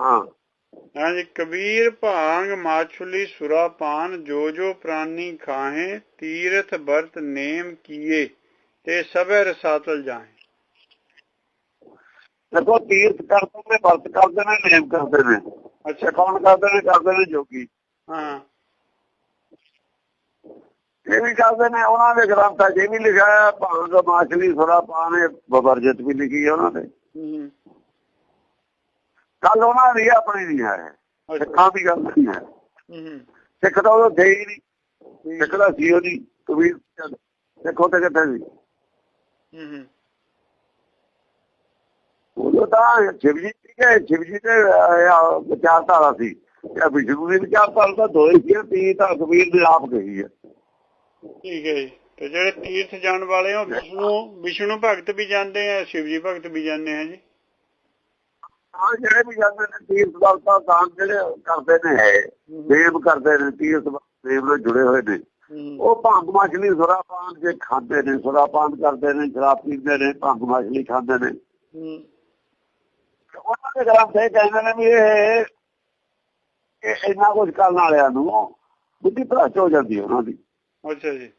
ਹਾਂ ਹਾਂਜੀ ਕਬੀਰ ਭਾਂਗ ਮਾਛੁਲੀ ਸੁਰਾਪਾਨ ਜੋ ਜੋ ਪ੍ਰਾਨੀ ਖਾਹੇ ਤੀਰਥ ਵਰਤ ਨੇਮ ਕੀਏ ਤੇ ਸਭੇ ਰਸਾਤਲ ਜਾਹੇ ਦੇਖੋ ਤੀਰਥ ਕਰਦੇ ਨੇ ਵਰਤ ਕਰਦੇ ਨੇ ਨੇਮ ਕਰਦੇ ਨੇ ਅੱਛਾ ਕੌਣ ਕਰਦੇ ਨੇ ਕਰਦੇ ਨੇ ਜੋਗੀ ਹਾਂ ਇਹ ਵੀ ਕਰਦੇ ਨੇ ਉਹਨਾਂ ਦੇ ਗ੍ਰੰਥਾਂ 'ਚ ਇਹ ਵੀ ਲਿਖਿਆ ਹੈ ਭਾਂਗ ਮਾਛਲੀ ਸੁਰਾਪਾਨ ਇਹ ਬਵਰਜਤ ਵੀ ਲਿਖੀ ਹੈ ਉਹਨਾਂ ਨੇ ਹੂੰ ਗੱਲ ਉਹਨਾਂ ਦੀ ਹੈ, ਆਪਣੀ ਨਹੀਂ ਹੈ ਸਿੱਖਾਂ ਦੀ ਗੱਲ ਨਹੀਂ ਹੈ। ਹੂੰ ਸਿੱਖ ਤਾਂ ਉਹ ਦੇ ਹੀ ਨਹੀਂ। ਸਿੱਖ ਦਾ ਸੀ ਉਹਦੀ ਕਬੀਰ ਚੰਦ। ਸਿੱਖ ਉਹਦੇ ਕਿੱਥੇ ਸੀ? ਹੂੰ ਉਦੋਂ ਤਾਂ ਸ਼ਿਵ ਜੀ ਸੀਗੇ ਸ਼ਿਵ ਜੀ ਦੇ ਵਿਚਾਰਧਾਰਾ ਸੀ। ਤੇ ਵਿਸ਼ਨੂੰ ਦੀ ਵਿਚਾਰਧਾਰਾ ਤਾਂ ਦੋਏ ਸੀ ਤੀ ਤਾਂ ਕਬੀਰ ਨੇ ਆਪ ਕਹੀ ਹੈ। ਠੀਕ ਹੈ ਜੀ। ਤੇ ਜਿਹੜੇ ਤੀਰਥ ਜਾਣ ਵਾਲੇ ਉਹ ਵਿਸ਼ਨੂੰ ਵਿਸ਼ਨੂੰ ਭਗਤ ਵੀ ਜਾਂਦੇ ਆ ਸ਼ਿਵ ਜੀ ਭਗਤ ਵੀ ਜਾਂਦੇ ਆ ਜੀ। ਹਾਂ ਜਿਹੜੇ ਵੀ ਜਾਂਦੇ ਨੇ ਤੀਰਥ ਦਾ ਤਾਂ ਜਿਹੜੇ ਕਰਦੇ ਨੇ ਹੈ। ਦੇਵ ਕਰਦੇ ਨੇ ਤੀਰਥ ਦੇਵ ਨਾਲ ਜੁੜੇ ਹੋਏ ਨੇ। ਉਹ ਭੰਗ ਮਛਲੀ ਸੁਰਾਪਾਨ ਜੇ ਖਾਂਦੇ ਨੇ ਸੁਰਾਪਾਨ ਕਰਦੇ ਨੇ ਸ਼ਰਾਬ ਪੀਂਦੇ ਨੇ ਭੰਗ ਮਛਲੀ ਖਾਂਦੇ ਨੇ। ਤੇ ਉਹਨਾਂ ਦੇ ਗ੍ਰੰਥ ਇਹ ਕਹਿੰਦੇ ਨੇ ਵੀ ਇਹ ਇੰਨਾ ਕੁਝ ਕਰਨ ਵਾਲਿਆਂ ਨੂੰ ਬੁੱਧੀ ਭ੍ਰਸ਼ਟ ਹੋ ਜਾਂਦੀ ਹੈ ਉਹਨਾਂ ਦੀ। ਅੱਛਾ ਜੀ।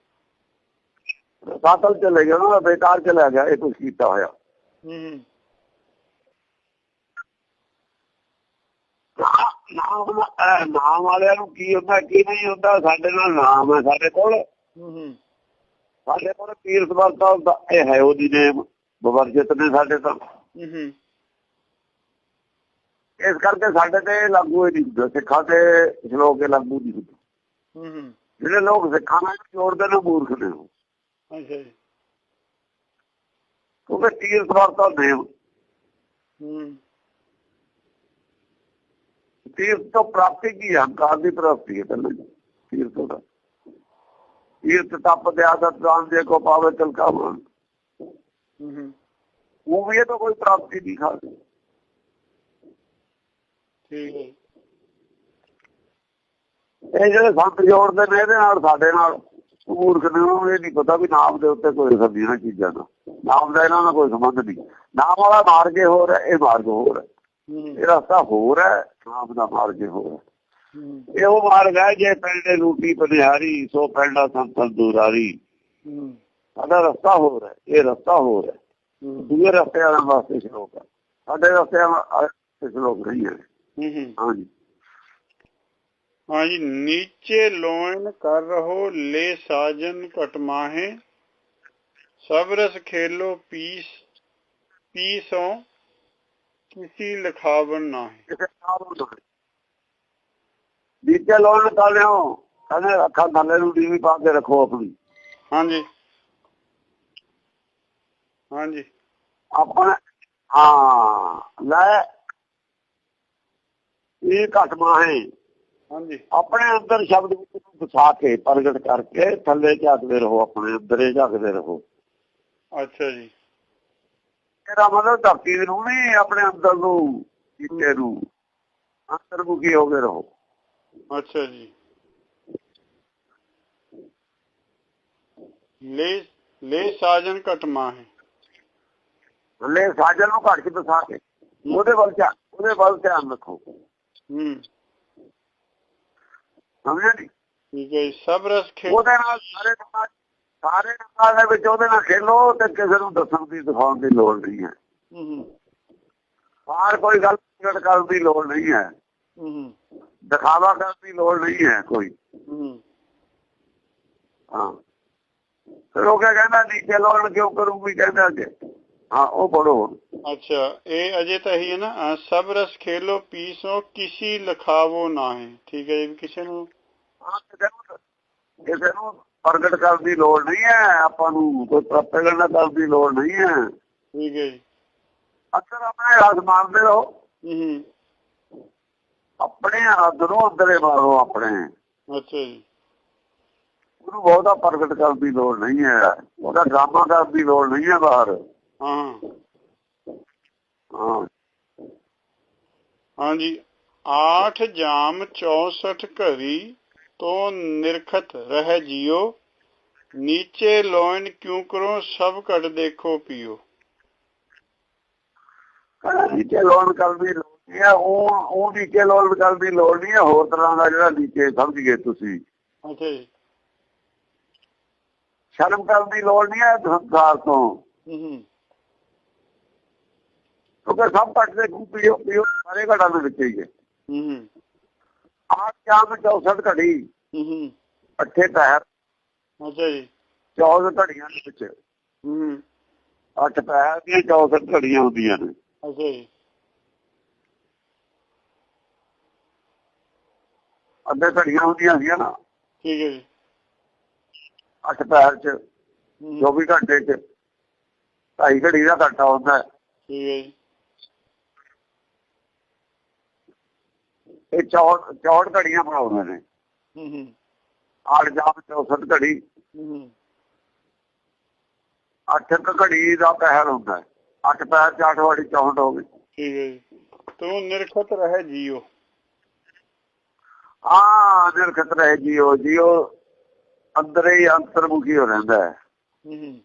ਸਾਤਲ ਚਲੇ ਗਿਆ ਦਾ ਬੇਕਾਰ ਚਲਾ ਗਿਆ ਇਹ ਕੁਝ ਕੀਤਾ ਹੋਇਆ। ਹੂੰ। ਨਾਮ ਵਾਲਿਆਂ ਨੂੰ ਕੀ ਹੁੰਦਾ ਕੀ ਨਹੀਂ ਹੁੰਦਾ ਸਾਡੇ ਨਾਲ ਨਾਮ ਹੈ ਸਾਡੇ ਕੋਲ। ਹੂੰ ਸਾਡੇ ਕੋਲ ਤੀਰਥ ਵਰਤਾ ਹੁੰਦਾ ਇਹ ਹੈ ਉਹਦੀ ਨੇਮ ਬਵਰਜਿਤ ਨੇ ਸਾਡੇ ਤਾਂ। ਇਸ ਕਰਕੇ ਸਾਡੇ ਤੇ ਲਾਗੂ ਹੀ ਨਹੀਂ ਹੁੰਦਾ ਸਿੱਖਾਂ ਤੇ ਸ਼ਲੋਕ ਲਾਗੂ ਨਹੀਂ ਹੁੰਦਾ। ਹੂੰ ਜਿਹੜੇ ਲੋਕ ਸਿੱਖਾਂ ਨਾਲ ਜੋੜਦੇ ਨੇ ਮੂਰਖ ਨੇ। ਅੱਛਾ ਜੀ। ਕਿਉਂਕਿ ਤੀਰਥ ਵਰਤਾ ਨੇਮ ਹੂੰ। ਤੀਰਥ ਤੋਂ ਪ੍ਰਾਪਤੀ ਕੀ ਹੈ ਹੰਕਾਰ ਦੀ ਪ੍ਰਾਪਤੀ ਹੈ ਪਹਿਲਾਂ ਤੀਰਥ ਦਾ। ਤੀਰਥ ਤਪ ਦੇ ਆਦਤ ਦਾਨ ਦੇ ਕੋ ਪਾਵੇ ਤਲਕਾ ਮਾਨ। ਉਹ ਵੀ ਇਹ ਤਾਂ ਕੋਈ ਪ੍ਰਾਪਤੀ ਨਹੀਂ ਖਾਦੀ ਠੀਕ ਹੈ। ਇਹ ਜਿਹੜੇ ਸੰਤ ਜੋੜਦੇ ਨੇ ਇਹਦੇ ਨਾਲ ਸਾਡੇ ਨਾਲ ਮੂਰਖ ਨੇ ਉਹਨੂੰ ਇਹ ਨਹੀਂ ਪਤਾ ਵੀ ਨਾਮ ਦੇ ਉੱਤੇ ਕੋਈ ਸਬਜ਼ੀਆਂ ਚੀਜ਼ਾਂ ਦਾ। ਨਾਮ ਦਾ ਇਹਨਾਂ ਨਾਲ ਕੋਈ ਸੰਬੰਧ ਨਹੀਂ। ਨਾਮ ਵਾਲਾ ਮਾਰਗ ਹੋਰ ਹੈ ਇਹ ਮਾਰਗ ਹੋਰ ਹੂੰ। ਇਹ ਰਸਤਾ ਹੋਰ ਹੈ ਨਾਮ ਦਾ ਮਾਰਗ ਹੀ ਹੋਰ ਹੈ। ਹੂੰ ਇਹ ਉਹ ਮਾਰਗ ਹੈ ਜੇ ਪਿੰਡੇ ਰੂਟੀ ਪਨਿਹਾਰੀ ਸੋ ਪਿੰਡਾ ਸੰਤਨ ਦੂਰਾਰੀ। ਸਾਡਾ ਰਸਤਾ ਹੈ ਇਹ ਰਸਤਾ ਹੈ। ਹੂੰ। ਦੂਏ ਰਸਤੇ ਵਾਲਾ ਵਾਸਤੇ ਸ਼ਲੋਕ ਹੈ। ਸਾਡੇ ਰਸਤੇ ਵਾਸਤੇ ਸ਼ਲੋਕ ਨਹੀਂ ਹੈ। ਹੂੰ ਹਾਂਜੀ। ਹਾਂਜੀ ਨੀਚੇ ਲੋਇਨ ਕਰ ਰਹੋ ਲੈ ਸਾਜਨ ਕਟਮਾਹੇ ਸਭ ਰਸ ਖੇਲੋ ਪੀਸ ਪੀਸੋ ਕਿਸੀ ਲਖਾਵਨ ਨਾਹੀ ਕਿਸੇ ਨਾਲ ਨੂੰ ਦੋੜੇ ਨੀਚੇ ਲੋਨ ਕਰ ਲਿਓ ਕਹਿੰਦੇ ਅੱਖਾਂ ਥੱਲੇ ਨੂੰ ਟੀਵੀ ਪਾ ਕੇ ਰੱਖੋ ਆਪਣੀ। ਹਾਂਜੀ। ਹਾਂਜੀ। ਆਪਣਾ ਹਾਂ ਲੈ। ਇਹ ਘਟਮਾ ਹੈ ਹਾਂਜੀ। ਆਪਣੇ ਅੰਦਰ ਸ਼ਬਦ ਵਿੱਚ ਵਸਾ ਕੇ ਪ੍ਰਗਟ ਕਰਕੇ ਥੱਲੇ ਝਾਕਦੇ ਰਹੋ ਆਪਣੇ ਅੰਦਰ ਝਾਕਦੇ ਰਹੋ। ਅੱਛਾ ਜੀ। ਇਹਦਾ ਮਤਲਬ ਧਰਤੀ ਨੂੰ ਨਹੀਂ ਆਪਣੇ ਅੰਦਰ ਨੂੰ ਕੀਤੇ ਨੂੰ। ਅੰਤਰਮੁਖੀ ਹੋ ਕੇ ਰਹੋ? ਅੱਛਾ ਜੀ। ਲੈ ਲੈ ਸਾਜਨ ਕਟਮਾਹੇ ਥੱਲੇ ਸਾਜਲ ਨੂੰ ਘੜ ਕੇ ਵਸਾ ਕੇ। ਉਹਦੇ ਵੱਲ ਧਿਆਨ ਉਹਦੇ ਵੱਲ ਧਿਆਨ ਰੱਖੋ। ਹੂੰ। ਸਮਝਿਆ ਨਹੀਂ ਠੀਕ ਹੈ ਜੀ ਸਭ ਰਸ ਖੇਲ ਉਹਦੇ ਨਾਲ ਸਾਰੇ ਨਾਲ ਸਾਰੇ ਨਾਲ ਦੇ ਵਿੱਚ ਉਹਦੇ ਨਾਲ ਖੇਲੋ ਤੇ ਕਿਸੇ ਨੂੰ ਦੱਸਣ ਦੀ ਦਿਖਾਉਣ ਦੀ ਲੋੜ ਨਹੀਂ ਹੈ। ਹੂੰ ਬਾਹਰ ਕੋਈ ਗੱਲ ਪ੍ਰਗਟ ਕਰਨ ਦੀ ਲੋੜ ਨਹੀਂ ਹੈ। ਹੂੰ ਦਿਖਾਵਾ ਕਰਨ ਦੀ ਲੋੜ ਨਹੀਂ ਹੈ ਕੋਈ। ਹੂੰ ਹਾਂ। ਫਿਰ ਉਹ ਕਹਿੰਦਾ ਨੀਚੇ ਲੋੜ ਕਿਉਂ ਕਰੂਗੀ ਕਹਿੰਦਾ ਅੱਗੇ। ਹਾਂ ਉਹ ਪੜੋ ਅੱਛਾ ਇਹ ਅਜੇ ਤਾਂ ਹੀ ਹੈ ਨਾ ਸਭ ਰਸ ਖੇਲੋ ਪੀਸੋ ਕਿਸੀ ਲਖਾਵੋ ਨਾਹੀ। ਠੀਕ ਹੈ ਜੀ ਕਿਸੇ ਨੂੰ ਹਾਂ, ਕਿਸੇ ਨੂੰ- ਕਿਸੇ ਨੂੰ ਪ੍ਰਗਟ ਕਰਨ ਦੀ ਲੋੜ ਨਹੀਂ ਹੈ ਆਪਾਂ ਨੂੰ ਕੋਈ ਪ੍ਰਗਟ ਕਰਨ ਦੀ ਲੋੜ ਨਹੀਂ ਹੈ। ਠੀਕ ਹੈ ਜੀ। ਅੰਦਰ ਆਪਣੇ ਰਸ ਮਾਰਦੇ ਰਹੋ। ਹੂੰ ਆਪਣੇ ਨੂੰ ਅੰਦਰੇ ਮਾਰੋ ਆਪਣੇ। ਅੱਛਾ ਜੀ। ਉਹਨੂੰ ਬਹੁਤਾ ਪ੍ਰਗਟ ਕਰਨ ਦੀ ਲੋੜ ਨਹੀਂ ਹੈ। ਉਹਦਾ ਡਰਾਮਾ ਕਰਨ ਦੀ ਲੋੜ ਨਹੀਂ ਹੈ ਬਾਹਰ। ਹਾਂ। ਹਾਂ। ਹਾਂਜੀ। ਆਠ ਜਾਮ 64 ਘਰੀ ਤੋ ਨਿਰਖਤ ਰਹਿ ਜਿਓ। ਨੀਚੇ ਲੋਇਨ ਕਿਉ ਕਰੋ? ਸਭ ਘਟ ਦੇਖੋ ਪੀਓ। ਨੀਚੇ ਲੋਨ ਦੀ ਲੋੜ ਇਹ ਉਹ ਉਹ ਨੀਚੇ ਲੋੜ ਕਰਨ ਦੀ ਲੋੜ ਨਹੀਂ ਹੈ। ਹੋਰ ਤਰ੍ਹਾਂ ਦਾ ਜਿਹੜਾ ਨੀਚੇ ਸਮਝ ਗਏ ਤੁਸੀਂ। ਅੱਛਾ ਜੀ। ਸ਼ਰਮ ਕਰਨ ਦੀ ਲੋੜ ਨਹੀਂ ਹੈ ਸੰਸਾਰ ਤੋਂ। ਹੂੰ ਹੂੰ। ਕਿਉਂਕਿ ਸਭ ਘਟ ਦੇ ਪੀਓ ਪੀਓ। ਸਾਰੇ ਘਟਾਂ ਦੇ ਵਿੱਚ ਹੀ। ਹੈ ਹੂੰ। ਚਾਮ 64 ਘੜੀ। ਹੂੰ ਹੂੰ। ਅੱਠੇ ਪੈਰ। ਅੱਛਾ ਜੀ। 14 ਘੜੀਆਂ ਦੇ ਵਿੱਚ। ਹੂੰ ਹੂੰ। ਅੱਠ ਪੈਰ ਦੀਆਂ 64 ਘੜੀਆਂ ਹੁੰਦੀਆਂ ਨੇ। ਅੱਛਾ ਜੀ। ਅੱਧੇ ਘੜੀਆਂ ਹੁੰਦੀਆਂ ਸੀਗੀਆਂ ਨਾ। ਠੀਕ ਹੈ ਜੀ। ਅੱਠ ਪੈਰ ਚ ਹੂੰ, 24 ਘੰਟੇ ਚ। ਢਾਈ ਘੜੀ ਦਾ ਘੰਟਾ ਹੁੰਦਾ। ਠੀਕ ਹੈ ਜੀ। ਇਹ 64 64 ਘੜੀਆਂ ਬਣਾਉਂਦੇ ਨੇ। ਹੂੰ ਹੂੰ। ਆੜ ਜਾਮ 64 ਘੜੀ। ਹੂੰ ਹੂੰ। ਅੱਠ ਘੜੀ ਦਾ ਪਹਿਰ ਹੁੰਦਾ ਹੈ। ਅੱਠ ਪੈਰ ਚ ਅੱਠ ਵਾਲੀ 64 ਹੋ ਗਈ। ਠੀਕ ਹੈ ਜੀ। ਤੂੰ ਨਿਰਖਤ ਰਹਿ ਜੀਓ। ਆ ਨਿਰਖਤ ਰਹੇ ਜੀਓ। ਜੀਓ ਅੰਦਰ ਹੀ ਅੰਤਰਮੁਖੀ ਹੋ ਰਹਿੰਦਾ ਹੈ। ਹੂੰ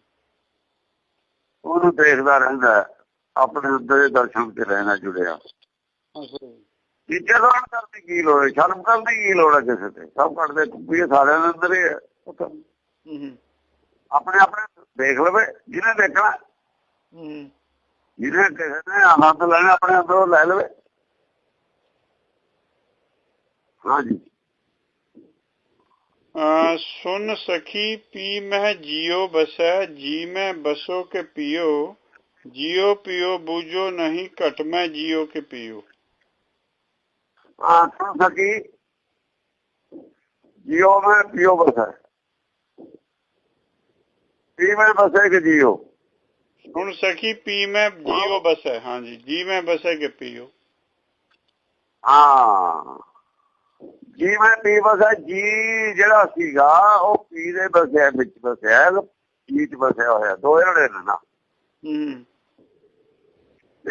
ਉਹਨੂੰ ਦੇਖਦਾ ਰਹਿੰਦਾ। ਆਪਣੇ ਅੰਦਰ ਦੇ ਦਰਸ਼ਨ ਤੇ ਰਹਿਣਾ ਜੁੜਿਆ। ਅੱਛਾ ਤੀਜੇ ਦੌਰਾਨ ਕਰਦੀ ਕੀ ਲੋੜ ਹੈ? ਸ਼ਰਮ ਕਰਨ ਦੀ ਕੀ ਲੋੜ ਹੈ ਕਿਸੇ ਤੇ? ਸਭ ਕਰਦੇ ਕੁੱਪੀ ਸਾਰਿਆਂ ਦੇ ਅੰਦਰ ਹੀ ਆਪਣੇ ਆਪਣੇ ਦੇਖ ਲਵੇ ਜਿਹਨੇ ਦੇਖਣਾ। ਜਿਹਨੇ ਕਿਸੇ ਨੇ ਆਨੰਦ ਲੈਣਾ ਆਪਣੇ ਅੰਦਰੋਂ ਲੈ ਲਵੇ। ਹਾਂਜੀ ਸੁਨ ਸਖੀ ਪੀ ਮਹਿ ਜਿਉ ਬਸੈ ਜੀ ਮੈਂ ਬਸੋ ਕੇ ਪਿਓ। ਜਿਉ ਪਿਓ ਬੂਝੋ ਨਹੀਂ ਘਟ ਮੈਂ ਜਿਉ ਕੇ ਪਿਓ। ਆ ਸੁਣ ਸਕੀ ਜਿਓ ਮੈਂ ਪਿਓ ਬਸਾ। ਪੀ ਮੈਂ ਬਸੇ ਕਿ ਜਿਓ? ਹੁਣ ਸਖੀ ਪੀ ਮੈਂ ਜਿਉ ਬਸੈ ਹਾਂਜੀ ਜੀ ਮੈਂ ਬਸੈ ਕੇ ਪਿਓ? ਹਾਂ। ਜੀ ਮੈਂ ਪੀ ਬਸਾ ਜੀ ਜਿਹੜਾ ਸੀਗਾ ਉਹ ਪੀ ਦੇ ਬਸਿਆ ਵਿੱਚ ਬਸਿਆ ਜੀ ਚ ਬਸਿਆ ਹੋਇਆ ਦੋ ਨੇ ਨਾ। ਹੂੰ।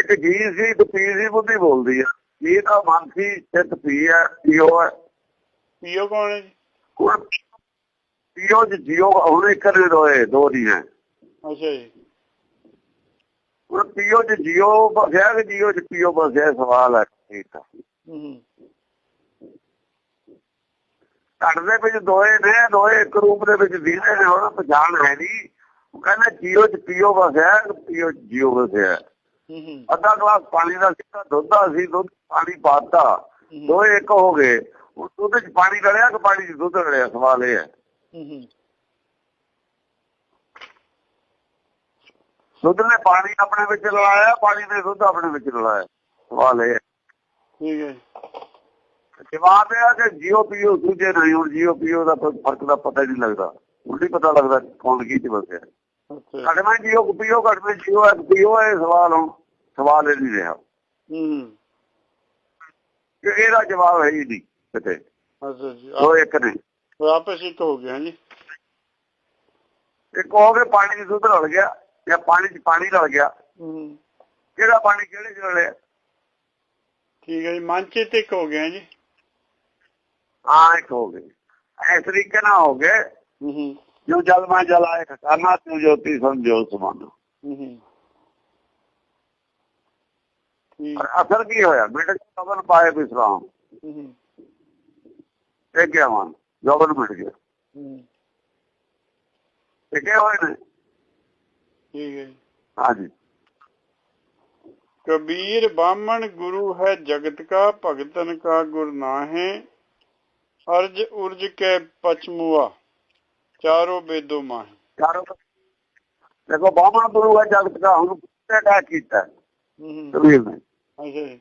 ਇੱਕ ਜੀ ਸੀ ਤੇ ਪੀ ਸੀ ਬੁੱਧੀ ਬੋਲਦੀ ਆ। ਜੀ ਦਾ ਮਨ ਸੀ ਚਿੱਤ ਪੀ ਹੈ ਪੀਓ ਹੈ? ਪਿਓ ਕੌਣ ਹੈ ਜੀ? ਪੀਓ ਚ ਜੀਓ ਹੁਣ ਇੱਕ ਨੇ ਦੋਏ ਦੋ ਨਹੀਂ ਹੈ। ਅੱਛਾ ਜੀ। ਹੁਣ ਪੀਓ ਚ ਜੀਓ ਬਸਿਆ ਕਿ ਜੀਓ ਚ ਪੀਓ ਬਸਿਆ ਸਵਾਲ ਹੈ ਠੀਕ ਹੂੰ ਹੂੰ। ਘੜ ਦੇ ਵਿੱਚ ਦੋਏ ਨੇ ਦੋਏ ਇੱਕ ਰੂਪ ਦੇ ਵਿੱਚ ਦਿਖਦੇ ਨੇ ਹੁਣ ਪਛਾਣ ਹੈ ਨਹੀਂ। ਉਹ ਕਹਿੰਦਾ ਜੀਓ ਚ ਪੀਓ ਬਸਿਆ ਪੀਓ ਜੀਓ ਬਸਿਆ ਅੱਧਾ ਗਲਾਸ ਪਾਣੀ ਦਾ ਸਿੱਧਾ ਦੁੱਧ ਸੀ ਦੁੱਧ ਪਾਣੀ ਪਾਤਾ। ਦੋਏ ਇੱਕ ਹੋ ਗਏ। ਉਹ ਦੁੱਧ ਚ ਪਾਣੀ ਰਲਿਆ ਕਿ ਪਾਣੀ ਚ ਦੁੱਧ ਰਲਿਆ? ਸਵਾਲ ਇਹ ਹੈ। ਹੂੰ ਹੂੰ। ਦੁੱਧ ਨੇ ਪਾਣੀ ਆਪਣੇ ਵਿੱਚ ਰਲਾਇਆ ਪਾਣੀ ਨੇ ਦੁੱਧ ਆਪਣੇ ਵਿੱਚ ਰਲਾਇਆ? ਸਵਾਲ ਇਹ ਹੈ। ਠੀਕ ਹੈ। ਜਵਾਬ ਇਹ ਆ ਕਿ ਜੀਓ ਪੀਓ ਦੂਜੇ ਨਹੀਂ ਹੁਣ ਜੀਓ ਪੀਓ ਦਾ ਫ਼ਰਕ ਦਾ ਪਤਾ ਹੀ ਨਹੀਂ ਲੱਗਦਾ। ਨਹੀਂ ਪਤਾ ਲੱਗਦਾ ਕੌਣ ਕੀ ਚ ਬਸਿਆ ਅੱਛਾ ਘੱਟ ਮੈਂ ਜੀਓ ਪੀਓ ਘੱਟ ਮੈਂ ਜੀਓ ਹੈ ਪੀਓ ਹੈ ਸਵਾਲ ਹੁਣ ਸਵਾਲ ਇਹ ਨਹੀਂ ਰਿਹਾ। ਹੂੰ। ਇਹਦਾ ਜਵਾਬ ਹੈ ਹੀ ਨਹੀਂ ਕਿਤੇ। ਅੱਛਾ ਜੀ। ਉਹ ਇੱਕ ਨਹੀਂ ਆਪ- ਆਪਸ ਇੱਕ ਹੋ ਗਿਆ ਜੀ ਇੱਕ ਹੋ ਗਏ ਪਾਣੀ ਚ ਦੁੱਧ ਰਲ ਗਿਆ ਜਾਂ ਪਾਣੀ ਚ ਪਾਣੀ ਰਲ ਗਿਆ। ਹੂੰ। ਕਿਹੜਾ ਪਾਣੀ ਕਿਹੜੇ ਚ ਰਲਿਆ? ਠੀਕ ਹੈ ਜੀ ਮਨ ਚਿਤ ਇੱਕ ਹੋ ਗਿਆ ਜੀ ਹਾਂ ਇੱਕ ਹੋ ਗਏ ਇਸ ਤਰੀਕੇ ਨਾਲ ਹੋ ਗਏ ਹੂੰ। جو جل میں جلائے کھانا تو جوتی سمجھو سمانا اثر کی ہویا۔ بیٹے کو قبر پائے اسلام۔ ایک کیا مان جوبن مٹ گیا۔ ٹھیک ہے۔ ہوئے نا کبیر بامن گرو ہے جگت کا بھگتن کا گر نہ ہے ارج ارج کے پچموا۔ चारों वेदों माहे ਚਾਰੋਂ ਦੇਖੋ ਬਾਹਮਣ ਗੁਰੂ ਹੈ ਜਗਤ ਦਾ ਹੁਣ ਕਿਹਨੇ ਕਾ ਕੀਤਾ हम्म, ਕਬੀਰ ਨੇ अच्छा जी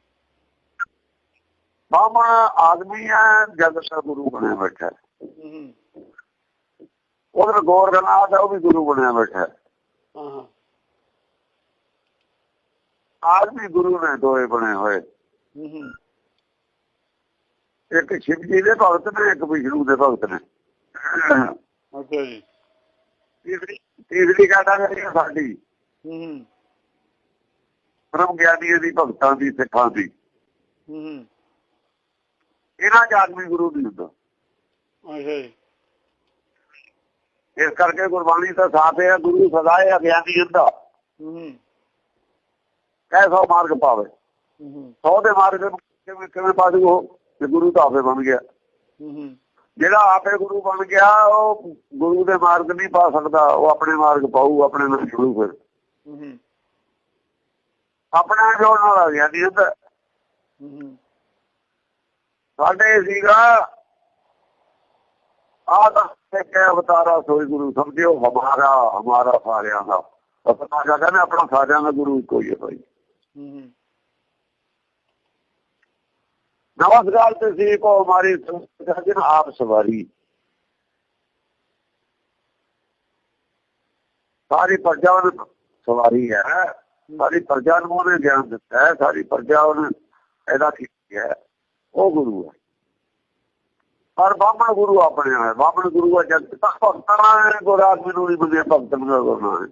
ਬਾਹਮਣ ਆਦਮੀ ਹੈ ਜਗਤ ਦਾ ਗੁਰੂ ਬਣਿਆ ਬੈਠਾ ਹੈ। हम्म, ਉਹਦਾ ਗੋਰਖਨਾਥ ਹੈ ਉਹ ਵੀ ਗੁਰੂ ਬਣਿਆ ਬੈਠਾ ਹੈ। हाँ हाँ ਆਦਮੀ ਗੁਰੂ ਨੇ ਦੋਏ ਬਣੇ ਹੋਏ हम्म, ਇੱਕ ਸ਼ਿਵ ਜੀ ਦੇ ਭਗਤ ਨੇ ਇੱਕ ਵਿਸ਼ਨੂੰ ਦੇ ਭਗਤ ਨੇ ਅੱਛਾ ਜੀ। ਤੀਸਰੀ ਤੀਸਰੀ ਗੱਲ ਆ ਗਿਆਨੀ ਦੀ ਭਗਤਾਂ ਗੁਰਬਾਣੀ ਦਾ। ਸਾਥ ਹੈ। ਗੁਰੂ ਸਦਾ ਹੈ ਅਗਿਆਨੀ ਹੁੰਦਾ ਕੈਸਾ ਮਾਰਗ ਪਾਵੇ। ਹੂੰ ਸੌ ਦੇ ਮਾਰਗ ਕਿਵੇਂ ਕਿਵੇਂ ਪਾਦੂ ਉਹ? ਤੇ ਗੁਰੂ ਤਾਂ ਆਪੇ ਬਣ ਗਿਆ। ਹੂੰ ਹੂੰ। ਜਿਹੜਾ ਆਪੇ ਗੁਰੂ ਬਣ ਗਿਆ ਉਹ ਗੁਰੂ ਦੇ ਮਾਰਗ ਨਹੀਂ ਪਾ ਸਕਦਾ ਉਹ ਆਪਣੇ ਮਾਰਗ ਪਾਊ ਆਪਣੇ ਨਾਲ ਜੁੜੂ ਫਿਰ। ਆਪਣਾ ਜੋੜਨ ਵਾਲਾ ਗਿਆ ਨਹੀਂ ਸਾਡੇ ਸੀਗਾ ਆਹ ਤੇ ਅਵਤਾਰਾ ਸੋਈ ਗੁਰੂ ਸਮਝਿਓ ਹਮਾਰਾ ਹਮਾਰਾ ਸਾਰਿਆਂ ਦਾ। ਜਾ ਕਹਿੰਦੇ ਆਪਣਾ ਸਾਰਿਆਂ ਦਾ ਗੁਰੂ ਇੱਕੋ ਹੀ ਹੈ ਭਾਈ ਹੂੰ ਹੂੰ ਨਮਸਕਾਰ ਤੇ ਸੀ ਕੋ ਹਮਾਰੀ ਜਨ ਆਪ ਸਵਾਰੀ। ਸਾਰੀ ਪ੍ਰਜਾ ਨੂੰ ਸਵਾਰੀ ਹੈ। ਸਾਰੀ ਪ੍ਰਜਾ ਨੂੰ ਉਹਨੇ ਗਿਆਨ ਦਿੱਤਾ ਹੈ। ਸਾਰੀ ਪ੍ਰਜਾ ਉਹਨੇ ਇਹਦਾ ਕੀਤੀ ਹੈ। ਉਹ ਗੁਰੂ ਹੈ। ਪਰ ਬਾਹਮਣ ਗੁਰੂ ਆਪਣੇ ਹੈ। ਬਾਹਮਣ ਗੁਰੂ ਹੈ ਜਗਤ ਤੱਕ ਭਗਤਾਂ ਨੇ ਗੁਰਾਤ ਮੈਨੂੰ ਨਹੀਂ ਬੁਝੇ ਭਗਤ ਨੂੰ ਕਰਨਾ ਹੈ।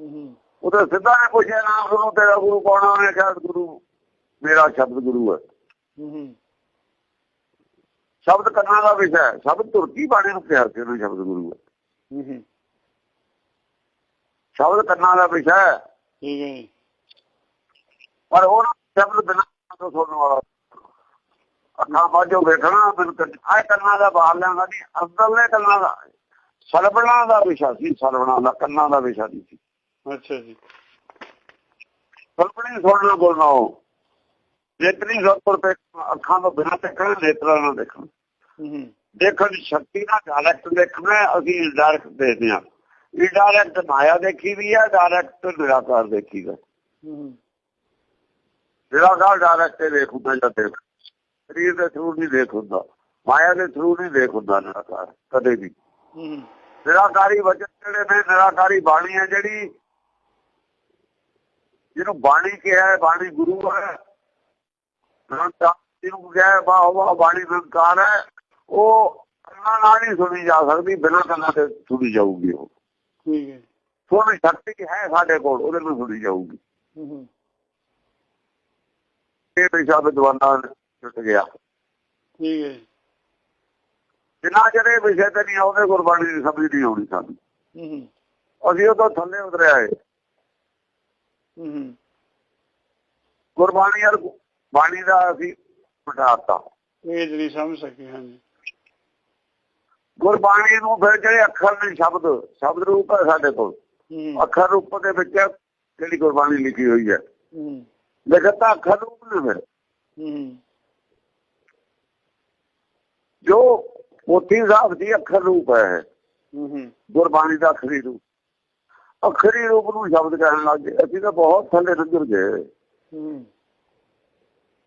ਹੂੰ ਹੂੰ ਸਿੱਧਾ ਨੇ ਪੁੱਛਿਆ ਨਾਮ ਗੁਰੂ, ਤੇਰਾ ਗੁਰੂ ਕੌਣ ਹੈ ਉਹਨੇ ਕਿਹਾ, ਗੁਰੂ, ਮੇਰਾ ਸ਼ਬਦ ਗੁਰੂ ਹੈ। ਸ਼ਬਦ ਕੰਨਾਂ ਦਾ ਵਿਸ਼ਾ ਹੈ। ਸ਼ਬਦ ਤੁਰਕੀ ਬਾਣੀ ਨੂੰ ਕਿਹਾ ਸੀ ਉਹਨੂੰ ਸ਼ਬਦ ਗੁਰੂ ਹੈ। ਸ਼ਬਦ ਕੰਨਾਂ ਦਾ ਵਿਸ਼ਾ ਹੈ। ਪਰ ਉਹ ਸ਼ਬਦ ਬਿਨਾਂ ਤੋਂ ਸੁਣਨ ਵਾਲਾ ਅੱਖਾਂ ਬਾਝੋਂ ਵੇਖਣਾ ਬਿਲਕੁਲ ਆਹ ਕੰਨਾਂ ਦਾ ਬਾਹਰ ਲੈਣਾ ਨਹੀਂ ਅਸਲੇ ਕੰਨਾਂ ਦਾ। ਸਰਵਣਾ ਦਾ ਵਿਸ਼ਾ ਸੀ ਸਰਵਣਾ ਦਾ ਕੰਨਾਂ ਦਾ ਵਿਸ਼ਾ ਨਹੀਂ ਸੀ। ਅੱਛਾ ਜੀ। ਸਰਵਣੀ ਸੁਣਨਾ ਬੋਲਣਾ ਉਹ। ਨੇਤਰੀ ਸੁਰ ਤੇ ਅੱਖਾਂ ਤੋਂ ਬਿਨਾਂ ਦੇਖਣਾ ਨੇਤਰਾਂ ਨਾਲ ਦੇਖਣਾ? ਦੇਖਣ ਦੀ ਸ਼ਕਤੀ ਨਾਲ ਡਾਇਰੈਕਟ ਦੇਖਣਾ ਅਸੀਂ ਡਾਇਰੈਕਟ ਦੇਖਦੇ ਹਾਂ। ਇਹ ਡਾਇਰੈਕਟ ਮਾਇਆ ਦੇਖੀ ਵੀ ਹੈ ਡਾਇਰੈਕਟ ਨਿਰਾਕਾਰ ਦੇਖੀ ਦਾ। ਹੂੰ ਹੂੰ। ਨਿਰਾਕਾਰ ਡਾਇਰੈਕਟ ਦੇਖ ਹੁੰਦਾ ਜਾਂ ਦੇਖ। ਸਰੀਰ ਦੇ ਥਰੂ ਨਹੀਂ ਦੇਖ ਹੁੰਦਾ। ਮਾਇਆ ਦੇ ਥਰੂ ਨਹੀਂ ਦੇਖ ਹੁੰਦਾ ਨਿਰਾਕਾਰ ਕਦੇ ਵੀ। ਨਿਰਾਕਾਰੀ ਵਚਨ ਜਿਹੜੇ ਨੇ ਨਿਰਾਕਾਰੀ ਬਾਣੀ ਹੈ ਜਿਹੜੀ ਜਿਹਨੂੰ ਬਾਣੀ ਕਿਹਾ ਬਾਣੀ ਗੁਰੂ ਹੈ। ਨਿਰੰਕਾਰ ਜਿਹਨੂੰ ਕਿਹਾ ਵਾਹ ਵਾਹ ਬਾਣੀ ਨਿਰੰਕਾਰ ਹੈ ਉਹ ਕੰਨਾਂ ਨਾਲ ਨਹੀਂ ਸੁਣੀ ਜਾ ਸਕਦੀ ਬਿਨਾਂ ਕੰਨਾਂ ਤੇ ਸੁਣੀ ਜਾਊਗੀ ਉਹ ਠੀਕ ਹੈ ਸੁਣਨ ਸ਼ਕਤੀ ਹੈ ਸਾਡੇ ਕੋਲ ਉਹਦੇ ਨਾਲ ਸੁਣੀ ਜਾਊਗੀ ਇਹ ਵਿਸ਼ਾ ਵਿਦਵਾਨਾਂ ਨੇ ਗਿਆ ਠੀਕ ਹੈ ਜਿੰਨਾ ਚਿਰ ਇਹ ਵਿਸ਼ੇ ਤੇ ਨਹੀਂ ਆਉਂਦੇ ਗੁਰਬਾਣੀ ਦੀ ਸਮਝ ਨਹੀਂ ਆਉਣੀ ਸਾਨੂੰ ਅਸੀਂ ਉਹ ਤੋਂ ਥੱਲੇ ਉਤਰਿਆ ਹੈ ਗੁਰਬਾਣੀ ਯਾਰ ਬਾਣੀ ਦਾ ਅਸੀਂ ਪਟਾਤਾ ਇਹ ਜਿਹੜੀ ਸਮਝ ਸਕੇ ਹਾਂਜੀ। ਗੁਰਬਾਣੀ ਨੂੰ ਫਿਰ ਜਿਹੜੇ ਅੱਖਰ ਨੇ ਸ਼ਬਦ ਸ਼ਬਦ ਰੂਪ ਹੈ ਸਾਡੇ ਕੋਲ। ਅੱਖਰ ਰੂਪ ਦੇ ਵਿੱਚ ਜਿਹੜੀ ਗੁਰਬਾਣੀ ਲਿਖੀ ਹੋਈ ਹੈ। ਲਿਖਤਾ ਅੱਖਰ ਰੂਪ ਨੇ ਫਿਰ। ਜੋ ਪੋਥੀ ਸਾਹਿਬ ਦੀ ਅੱਖਰ ਰੂਪ ਹੈ ਗੁਰਬਾਣੀ ਦਾ ਅਖਰੀ ਰੂਪ। ਅਖਰੀ ਰੂਪ ਨੂੰ ਸ਼ਬਦ ਕਹਿਣ ਲੱਗ ਅਸੀਂ ਤਾਂ ਬਹੁਤ ਥੱਲੇ ਨਜ਼ਰ ਗਏ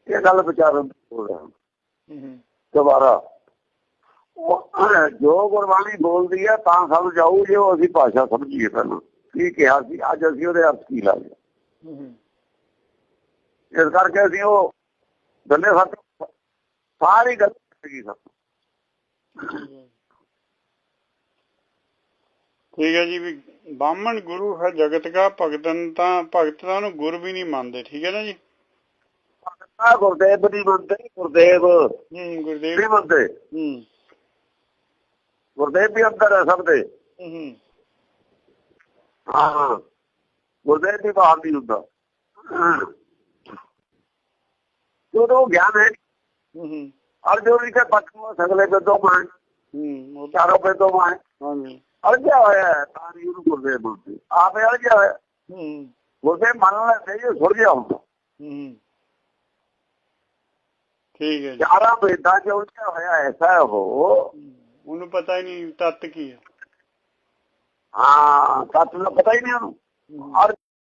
ਇਹ ਗੱਲ ਵਿਚਾਰਨ ਹੋ ਰਿਹਾ ਹੂੰ। ਦੁਬਾਰਾ। ਉਹ ਜੋ ਗੁਰਬਾਣੀ ਬੋਲਦੀ ਹੈ ਤਾਂ ਸਮਝ ਆਊ ਜੇ ਉਹ ਅਸੀਂ ਭਾਸ਼ਾ ਸਮਝੀਏ ਪਹਿਲਾਂ। ਕੀ ਕਿਹਾ ਸੀ? ਅੱਜ ਅਸੀਂ ਉਹਦੇ ਅਰਥ ਕੀ ਲਾ ਲਏ? ਹੂੰ ਇਸ ਕਰਕੇ ਅਸੀਂ ਉਹ ਗੱਲੇ ਸੱਤ ਸਾਰੀ ਗੱਲ ਕੀ ਸਭ ਠੀਕ ਹੈ ਜੀ ਵੀ ਬਾਹਮਣ ਗੁਰੂ ਹੈ ਜਗਤ ਦਾ ਭਗਤਨ ਤਾਂ ਭਗਤਾਂ ਨੂੰ ਗੁਰ ਵੀ ਨਹੀਂ ਮੰਨਦੇ ਠੀਕ ਹੈ ਨਾ ਜੀ? ਆ ਗੁਰਦੇਵ ਦੀ ਮੰਨਦੇ ਗੁਰਦੇਵ। ਹੂੰ ਗੁਰਦੇਵ। ਵੀ ਮੰਨਦੇ ਹੂੰ ਸਭ ਦੇ। ਹੂੰ ਹਾਂ। ਗੁਰਦੇਵ ਬਾਹਰ ਨਹੀਂ ਹੁੰਦਾ। ਜਦੋਂ ਗਿਆਨ ਹੈ ਹੂੰ। ਅਰਜੁਨ ਜੀ ਦਾ ਪਤਵਾ ਸਗਲੇ ਤੋਂ ਮਾਨ ਹੂੰ ਚਾਰੋਂ ਤੋਂ ਮਾਨ ਹਾਂਜੀ। ਅਰਜਿਆ ਹੋਇਆ ਤਾਰੀ ਹੀ ਉਹਨੂੰ ਗੁਰਦੇਵ ਬੋਲਦੇ ਆਪੇ ਅਰਜਿਆ ਹੋਇਆ। ਹੂੰ। ਗੁਰਦੇਵ ਮੰਨ ਲੈ ਸਹੀ ਸੁਰ ਗਿਆ ਹੁੰਦਾ। ਹੂੰ। ਠੀਕ ਹੈ ਜੀ। ਚਾਰਾਂ ਵੇਦਾਂ ਚ ਉਲਝਿਆ ਹੋਇਆ ਐਸਾ ਹੈ ਉਹ ਉਹਨੂੰ ਪਤਾ ਹੀ ਨਹੀਂ ਤੱਤ ਕੀ ਹੈ ਹਾਂ ਤੱਤ ਦਾ ਪਤਾ ਹੀ ਨਹੀਂ ਉਹਨੂੰ। ਔਰ